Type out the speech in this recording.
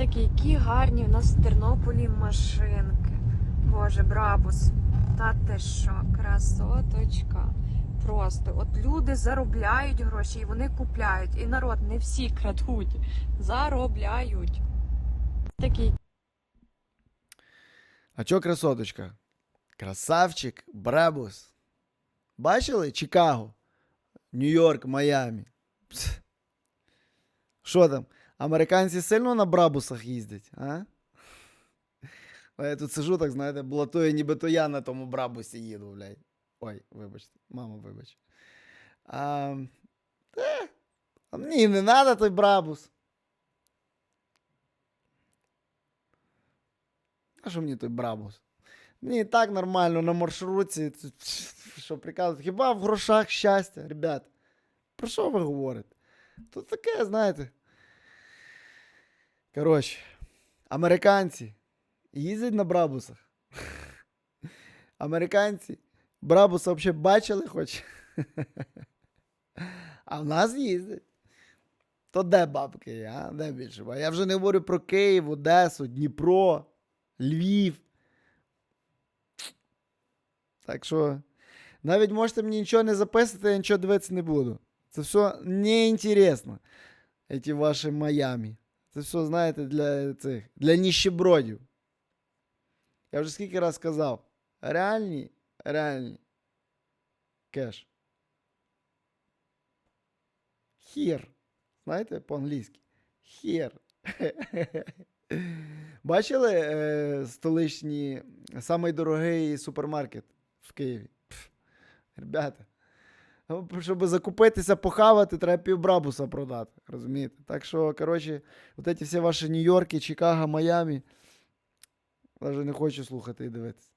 Такі, які гарні в нас в Тернополі машинки. Боже, брабус. Та ти що, красоточка. Просто от люди заробляють гроші і вони купляють. І народ не всі крадуть, заробляють. Такий А чо красоточка? Красавчик, Брабус. Бачили? Чикаго, Нью-Йорк, Майамі. Пс. Що там? Американці сильно на Брабусах їздять, а? А Я тут сижу, так знаєте, блатує, ніби то я на тому Брабусі їду, блядь. Ой, вибачте, мама, вибач. А, та, а не треба той Брабус. А що мені той Брабус? Мені і так нормально на маршрутці. Що прикалуєте? Хіба в грошах щастя, ребят? Про що ви говорите? Тут таке, знаєте. Коротше, американці їздять на Брабусах. Американці Брабуса взагалі бачили хоч. А в нас їздять. То де бабки, а? Де більше? Я вже не говорю про Київ, Одесу, Дніпро, Львів. Так що навіть можете мені нічого не записувати, я нічого дивитися не буду. Це все неінтересно. Ці ваші Майамі. Це все, знаєте, для цих, для ніщебродів. Я вже скільки раз сказав. Реальні, реальні. Кеш. Хір. Знаєте, по-англійськи. Хір. Бачили е, столичні, самий супермаркет в Києві? Ребята. Щоб закупитися, похавати, треба півбрабуса продати. Розумієте? Так що, коротше, от ці всі ваші Нью-Йорки, Чикаго, Майами, Навіть не хочу слухати і дивитися.